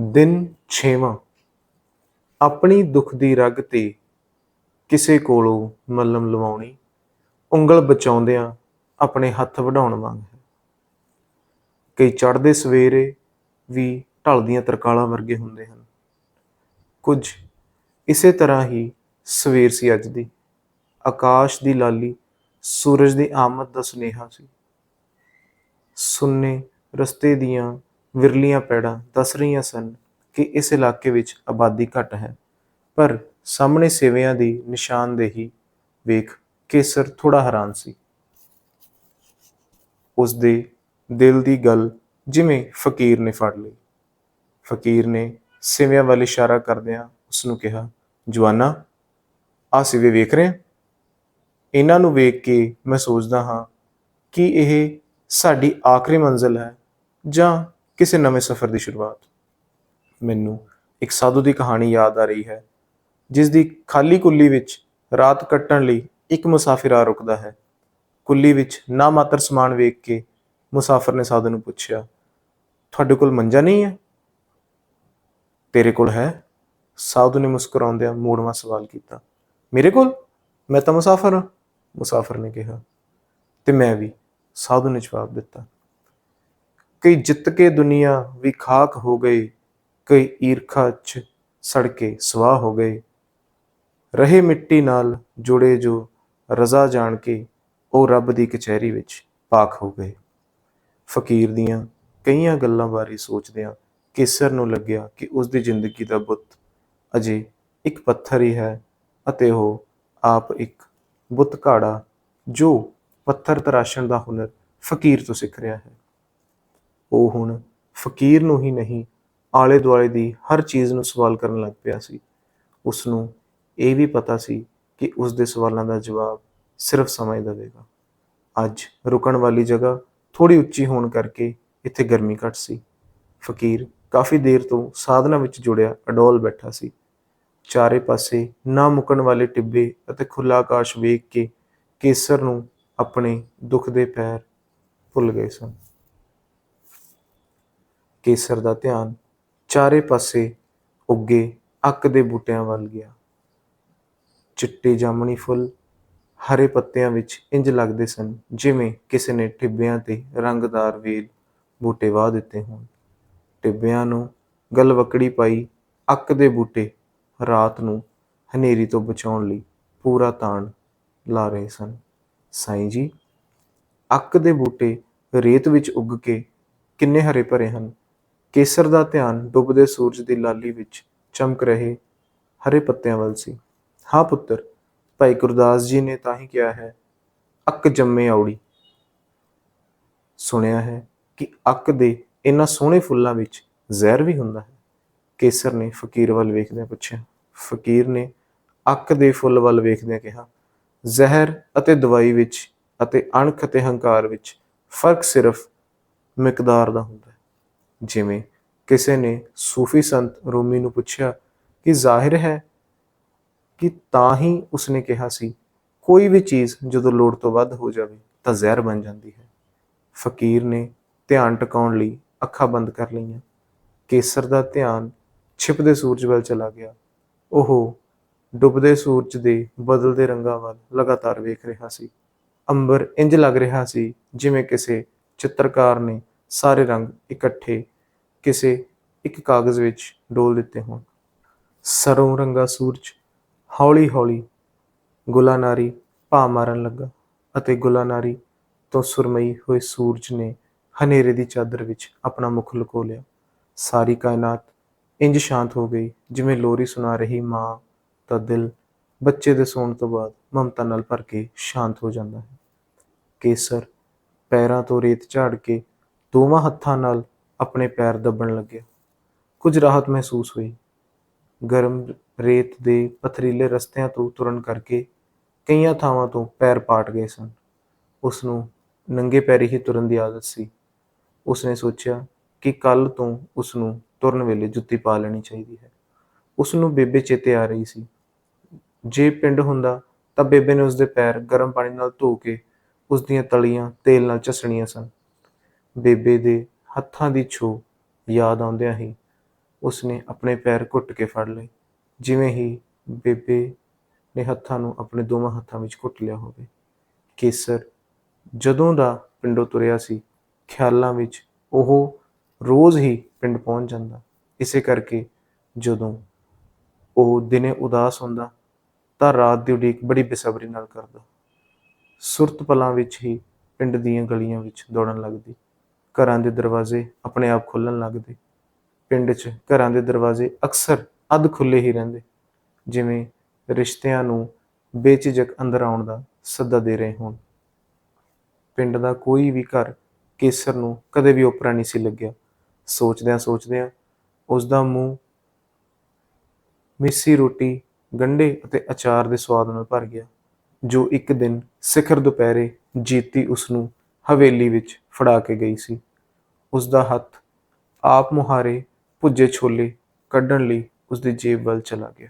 ਦਿਨ 6ਵਾਂ ਆਪਣੀ ਦੁੱਖ ਦੀ ਰਗ ਤੇ ਕਿਸੇ ਕੋਲੋਂ ਮੱਲਮ ਲਵਾਉਣੀ, ਉਂਗਲ ਬਚਾਉਂਦਿਆਂ ਆਪਣੇ ਹੱਥ ਵਢਾਉਣ ਵਾਂਗ ਹੈ। ਕਈ ਚੜ੍ਹਦੇ ਸਵੇਰੇ ਵੀ ਢਲਦੀਆਂ ਤਰਕਾਲਾਂ ਵਰਗੇ ਹੁੰਦੇ ਹਨ। ਕੁਝ ਇਸੇ ਤਰ੍ਹਾਂ ਹੀ ਸਵੇਰ ਸੀ ਅੱਜ ਦੀ। ਆਕਾਸ਼ ਦੀ ਲਾਲੀ, ਸੂਰਜ ਦੀ ਆਮਦ ਦਾ ਸੁਨੇਹਾ ਸੀ। ਸੁੰਨੇ ਰਸਤੇ ਦੀਆਂ ਵਿਰਲੀਆਂ ਪੈੜਾਂ ਦੱਸ ਰਹੀਆਂ ਸਨ ਕਿ ਇਸ ਇਲਾਕੇ ਵਿੱਚ ਆਬਾਦੀ ਘੱਟ ਹੈ। ਪਰ ਸਾਹਮਣੇ ਸੇਵਿਆਂ ਦੀ ਨਿਸ਼ਾਨਦੇਹੀ ਵੇਖ ਕੇਸਰ ਥੋੜਾ ਹੈਰਾਨ ਸੀ। ਉਸ ਦੇ ਦਿਲ ਦੀ ਗੱਲ ਜਿਵੇਂ ਫਕੀਰ ਨੇ ਫੜ ਲਈ। ਫਕੀਰ ਨੇ ਸਿਵਿਆਂ ਵੱਲ ਇਸ਼ਾਰਾ ਕਰਦਿਆਂ ਉਸ ਨੂੰ ਕਿਹਾ, ਜਵਾਨਾ, ਆ ਸਿਵੇ ਵੇਖ ਰਹੇ? ਇਹਨਾਂ ਨੂੰ ਵੇਖ ਕੇ ਮੈਂ ਸੋਚਦਾ ਹਾਂ ਕਿ ਇਹ ਸਾਡੀ ਆਖਰੀ ਮੰਜ਼ਿਲ ਹੈ ਜਾਂ ਕਿਸੇ ਨਵੇਂ ਸਫ਼ਰ ਦੀ ਸ਼ੁਰੂਆਤ। ਮੈਨੂੰ ਇੱਕ ਸਾਧੂ ਦੀ ਕਹਾਣੀ ਯਾਦ ਆ ਰਹੀ ਹੈ, ਜਿਸ ਦੀ ਖਾਲੀ ਕੁੱਲੀ ਵਿੱਚ ਰਾਤ ਕੱਟਣ ਲਈ ਇੱਕ ਮੁਸਾਫਿਰ ਆ ਰੁਕਦਾ ਹੈ। ਕੁੱਲੀ ਵਿੱਚ ਨਾ ਮਾਤਰ ਸਮਾਨ ਵੇਖ ਕੇ ਮੁਸਾਫਰ ਨੇ ਸਾਧੂ ਨੂੰ ਪੁੱਛਿਆ, ਤੁਹਾਡੇ ਕੋਲ ਮੰਜਾ ਨਹੀਂ ਹੈ? ਤੇਰੇ ਕੋਲ ਹੈ। ਸਾਧੂ ਨੇ ਮੁਸਕਰਾਉਂਦਿਆਂ ਮੋੜਵਾਂ ਸਵਾਲ ਕੀਤਾ, ਮੇਰੇ ਕੋਲ? ਮੈਂ ਤਾਂ ਮੁਸਾਫਰ ਹਾਂ। ਮੁਸਾਫਰ ਨੇ ਕਿਹਾ, ਤੇ ਮੈਂ ਵੀ ਸਾਧੂ ਨੇ ਜਵਾਬ ਦਿੱਤਾ ਕਈ ਜਿੱਤ ਕੇ ਦੁਨੀਆ ਵੀ ਖਾਕ ਹੋ ਗਈ, ਕਈ ਈਰਖਾ ਚ ਸੜ ਕੇ ਸਵਾਹ ਹੋ ਗਏ। ਰਹੇ ਮਿੱਟੀ ਨਾਲ ਜੁੜੇ ਜੋ ਰਜ਼ਾ ਜਾਣ ਕੇ, ਉਹ ਰੱਬ ਦੀ ਕਚਹਿਰੀ ਵਿੱਚ ਪਾਕ ਹੋ ਗਏ। ਫਕੀਰ ਦੀਆਂ ਕਈਆਂ ਗੱਲਾਂ ਬਾਰੇ ਸੋਚਦਿਆਂ ਕੇਸਰ ਨੂੰ ਲੱਗਿਆ ਕਿ ਉਸ ਦੀ ਜ਼ਿੰਦਗੀ ਦਾ ਬੁੱਤ ਅਜੇ ਇੱਕ ਪੱਥਰ ਹੀ ਹੈ ਅਤੇ ਉਹ ਆਪ ਇੱਕ ਬੁੱਤ ਘਾੜਾ ਜੋ ਪੱਥਰ ਤਰਾਸ਼ਣ ਦਾ ਹੁਨਰ ਫਕੀਰ ਤੋਂ ਸਿੱਖ ਰਿਹਾ ਹੈ। ਉਹ ਹੁਣ ਫਕੀਰ ਨੂੰ ਹੀ ਨਹੀਂ ਆਲੇ ਦੁਆਲੇ ਦੀ ਹਰ ਚੀਜ਼ ਨੂੰ ਸਵਾਲ ਕਰਨ ਲੱਗ ਪਿਆ ਸੀ। ਉਸ ਨੂੰ ਇਹ ਵੀ ਪਤਾ ਸੀ ਕਿ ਉਸ ਦੇ ਸਵਾਲਾਂ ਦਾ ਜਵਾਬ ਸਿਰਫ ਸਮਾਂ ਹੀ ਦੇਵੇਗਾ ਅੱਜ ਰੁਕਣ ਵਾਲੀ ਜਗ੍ਹਾ ਥੋੜੀ ਉੱਚੀ ਹੋਣ ਕਰਕੇ ਇੱਥੇ ਗਰਮੀ ਘੱਟ ਸੀ। ਫਕੀਰ ਕਾਫੀ ਦੇਰ ਤੋਂ ਸਾਧਨਾ ਵਿੱਚ ਜੁੜਿਆ, ਅਡੋਲ ਬੈਠਾ ਸੀ। ਚਾਰੇ ਪਾਸੇ ਨਾ ਮੁੱਕਣ ਵਾਲੇ ਟਿੱਬੇ ਅਤੇ ਖੁੱਲਾ ਆਕਾਸ਼ ਵੇਖ ਕੇ ਕੇਸਰ ਨੂੰ ਆਪਣੇ ਦੁੱਖ ਦੇ ਪੈਰ ਭੁੱਲ ਗਏ ਸਨ। ਕੇਸਰ ਦਾ ਧਿਆਨ ਚਾਰੇ ਪਾਸੇ ਉੱਗੇ ਅੱਕ ਦੇ ਬੂਟਿਆਂ ਵੱਲ ਗਿਆ। ਚਿੱਟੇ ਜਾਮਣੀ ਫੁੱਲ ਹਰੇ ਪੱਤਿਆਂ ਵਿੱਚ ਇੰਜ ਲੱਗਦੇ ਸਨ ਜਿਵੇਂ ਕਿਸੇ ਨੇ ਟਿੱਬਿਆਂ ਤੇ ਰੰਗਦਾਰ ਵੇਲ ਬੂਟੇ ਵਾਹ ਦਿੱਤੇ ਹੋਣ। ਟਿੱਬਿਆਂ ਨੂੰ ਗਲਵਕੜੀ ਪਾਈ ਅੱਕ ਦੇ ਬੂਟੇ ਰਾਤ ਨੂੰ ਹਨੇਰੀ ਤੋਂ ਬਚਾਉਣ ਲਈ ਪੂਰਾ ਤਾਣ ਲਾ ਰਹੇ ਸਨ। ਸਾਈਂ ਜੀ, ਅੱਕ ਦੇ ਬੂਟੇ ਰੇਤ ਵਿੱਚ ਉੱਗ ਕੇ ਕਿੰਨੇ ਹਰੇ ਭਰੇ ਹਨ? ਕੇਸਰ ਦਾ ਧਿਆਨ ਡੁੱਬਦੇ ਸੂਰਜ ਦੀ ਲਾਲੀ ਵਿੱਚ ਚਮਕ ਰਹੇ ਹਰੇ ਪੱਤਿਆਂ ਵੱਲ ਸੀ। ਹਾਂ ਪੁੱਤਰ, ਭਾਈ ਗੁਰਦਾਸ ਜੀ ਨੇ ਤਾਂ ਹੀ ਕਿਹਾ ਹੈ, ਅੱਕ ਜੰਮੇ ਔੜੀ ਸੁਣਿਆ ਹੈ ਕਿ ਅੱਕ ਦੇ ਇਹਨਾਂ ਸੋਹਣੇ ਫੁੱਲਾਂ ਵਿੱਚ ਜ਼ਹਿਰ ਵੀ ਹੁੰਦਾ ਹੈ। ਕੇਸਰ ਨੇ ਫਕੀਰ ਵੱਲ ਵੇਖਦਿਆਂ ਪੁੱਛਿਆ। ਫਕੀਰ ਨੇ ਅੱਕ ਦੇ ਫੁੱਲ ਵੱਲ ਵੇਖਦਿਆਂ ਕਿਹਾ, ਜ਼ਹਿਰ ਅਤੇ ਦਵਾਈ ਵਿੱਚ ਅਤੇ ਅਣਖ ਅਤੇ ਹੰਕਾਰ ਵਿੱਚ ਫ਼ਰਕ ਸਿਰਫ ਮਿਕਦਾਰ ਦਾ ਹੁੰਦਾ ਹੈ। ਜਿਵੇਂ ਕਿਸੇ ਨੇ ਸੂਫੀ ਸੰਤ ਰੂਮੀ ਨੂੰ ਪੁੱਛਿਆ ਕਿ ਜ਼ਾਹਿਰ ਹੈ ਕਿ ਤਾਂ ਹੀ ਉਸਨੇ ਕਿਹਾ ਸੀ, ਕੋਈ ਵੀ ਚੀਜ਼ ਜਦੋਂ ਲੋੜ ਤੋਂ ਵੱਧ ਹੋ ਜਾਵੇ ਤਾਂ ਜ਼ਹਿਰ ਬਣ ਜਾਂਦੀ ਹੈ। ਫਕੀਰ ਨੇ ਧਿਆਨ ਟਿਕਾਉਣ ਲਈ ਅੱਖਾਂ ਬੰਦ ਕਰ ਲਈਆਂ। ਕੇਸਰ ਦਾ ਧਿਆਨ ਛਿਪਦੇ ਸੂਰਜ ਵੱਲ ਚਲਾ ਗਿਆ। ਉਹ ਡੁੱਬਦੇ ਸੂਰਜ ਦੇ ਬਦਲਦੇ ਰੰਗਾਂ ਵੱਲ ਲਗਾਤਾਰ ਵੇਖ ਰਿਹਾ ਸੀ। ਅੰਬਰ ਇੰਜ ਲੱਗ ਰਿਹਾ ਸੀ ਜਿਵੇਂ ਕਿਸੇ ਚਿੱਤਰਕਾਰ ਨੇ ਸਾਰੇ ਰੰਗ ਇਕੱਠੇ ਕਿਸੇ ਇੱਕ ਕਾਗਜ਼ ਵਿੱਚ ਡੋਲ੍ਹ ਦਿੱਤੇ ਹੋਣ। ਸਰੋਂ ਰੰਗਾ ਸੂਰਜ ਹੌਲੀ-ਹੌਲੀ ਗੁਲਾਨਾਰੀ ਭਾ ਮਾਰਨ ਲੱਗਾ ਅਤੇ ਗੁਲਾਨਾਰੀ ਤੋਂ ਸੁਰਮਈ ਹੋਏ ਸੂਰਜ ਨੇ ਹਨੇਰੇ ਦੀ ਚਾਦਰ ਵਿੱਚ ਆਪਣਾ ਮੁਖ ਲੁਕੋ ਲਿਆ। ਸਾਰੀ ਕਾਇਨਾਤ ਇੰਜ ਸ਼ਾਂਤ ਹੋ ਗਈ ਜਿਵੇਂ ਲੋਰੀ ਸੁਣਾ ਰਹੀ ਮਾਂ ਦਾ ਦਿਲ ਬੱਚੇ ਦੇ ਸੌਣ ਤੋਂ ਬਾਅਦ ਮਮਤਾ ਨਾਲ ਭਰ ਕੇ ਸ਼ਾਂਤ ਹੋ ਜਾਂਦਾ ਹੈ। ਕੇਸਰ ਪੈਰਾਂ ਤੋਂ ਰੇਤ ਝਾੜ ਕੇ ਦੋਵਾਂ ਹੱਥਾਂ ਨਾਲ ਆਪਣੇ ਪੈਰ ਦੱਬਣ ਲੱਗਿਆ ਕੁਝ ਰਾਹਤ ਮਹਿਸੂਸ ਹੋਈ। ਗਰਮ ਰੇਤ ਦੇ ਪਥਰੀਲੇ ਰਸਤਿਆਂ ਤੋਂ ਤੁਰਨ ਕਰਕੇ ਕਈਆਂ ਥਾਵਾਂ ਤੋਂ ਪੈਰ ਪਾਟ ਗਏ ਸਨ। ਉਸ ਨੂੰ ਨੰਗੇ ਪੈਰੀ ਹੀ ਤੁਰਨ ਦੀ ਆਦਤ ਸੀ। ਉਸ ਨੇ ਸੋਚਿਆ ਕਿ ਕੱਲ ਤੋਂ ਉਸ ਨੂੰ ਤੁਰਨ ਵੇਲੇ ਜੁੱਤੀ ਪਾ ਲੈਣੀ ਚਾਹੀਦੀ ਹੈ। ਉਸ ਨੂੰ ਬੇਬੇ ਚੇਤੇ ਆ ਰਹੀ ਸੀ। ਜੇ ਪਿੰਡ ਹੁੰਦਾ ਤਾਂ ਬੇਬੇ ਨੇ ਉਸ ਦੇ ਪੈਰ ਗਰਮ ਪਾਣੀ ਨਾਲ ਧੋ ਕੇ ਉਸ ਦੀਆਂ ਤਲੀਆਂ ਤੇਲ ਨਾਲ ਚਸਣੀਆਂ ਸਨ। ਬੇਬੇ ਦੇ ਹੱਥਾਂ ਦੀ ਛੋ ਯਾਦ ਆਉਂਦਿਆਂ ਹੀ ਉਸਨੇ ਆਪਣੇ ਪੈਰ ਘੁੱਟ ਕੇ ਫੜ ਲਏ। ਜਿਵੇਂ ਹੀ ਬੇਬੇ ਨੇ ਹੱਥਾਂ ਨੂੰ ਆਪਣੇ ਦੋਵਾਂ ਹੱਥਾਂ ਵਿੱਚ ਘੁੱਟ ਲਿਆ ਹੋਵੇ। ਕੇਸਰ ਜਦੋਂ ਦਾ ਪਿੰਡੋਂ ਤੁਰਿਆ ਸੀ, ਖਿਆਲਾਂ ਵਿੱਚ ਉਹ ਰੋਜ਼ ਹੀ ਪਿੰਡ ਪਹੁੰਚ ਜਾਂਦਾ। ਇਸੇ ਕਰਕੇ ਜਦੋਂ ਉਹ ਦਿਨੇ ਉਦਾਸ ਹੁੰਦਾ, ਤਾਂ ਰਾਤ ਦੀ ਉਡੀਕ ਬੜੀ ਬੇਸਬਰੀ ਨਾਲ ਕਰਦਾ। ਸੁਰਤ ਪਲਾਂ ਵਿੱਚ ਹੀ ਪਿੰਡ ਦੀਆਂ ਗਲੀਆਂ ਵਿੱਚ ਦੌੜਨ ਲੱਗਦੀ। ਘਰਾਂ ਦੇ ਦਰਵਾਜ਼ੇ ਆਪਣੇ ਆਪ ਖੁੱਲਣ ਲੱਗਦੇ ਪਿੰਡ 'ਚ ਘਰਾਂ ਦੇ ਦਰਵਾਜ਼ੇ ਅਕਸਰ ਅੱਧ ਖੁੱਲੇ ਹੀ ਰਹਿੰਦੇ, ਜਿਵੇਂ ਰਿਸ਼ਤਿਆਂ ਨੂੰ ਬੇਝਿਜਕ ਅੰਦਰ ਆਉਣ ਦਾ ਸੱਦਾ ਦੇ ਰਹੇ ਹੋਣ। ਪਿੰਡ ਦਾ ਕੋਈ ਵੀ ਘਰ ਕੇਸਰ ਨੂੰ ਕਦੇ ਵੀ ਓਪਰਾ ਨਹੀਂ ਸੀ ਲੱਗਿਆ। ਸੋਚਦਿਆਂ ਸੋਚਦਿਆਂ ਉਸ ਦਾ ਮੂੰਹ ਮਿੱਸੀ ਰੋਟੀ, ਗੰਢੇ ਅਤੇ ਅਚਾਰ ਦੇ ਸਵਾਦ ਨਾਲ ਭਰ ਗਿਆ, ਜੋ ਇੱਕ ਦਿਨ ਸਿਖਰ ਦੁਪਹਿਰੇ ਜੀਤੀ ਉਸ ਨੂੰ ਹਵੇਲੀ ਵਿੱਚ ਫੜਾ ਕੇ ਗਈ ਸੀ। ਉਸ ਦਾ ਹੱਥ ਆਪ ਮੁਹਾਰੇ ਭੁੱਜੇ ਛੋਲੇ ਕੱਢਣ ਲਈ ਉਸ ਦੀ ਜੇਬ ਵੱਲ ਚਲਾ ਗਿਆ।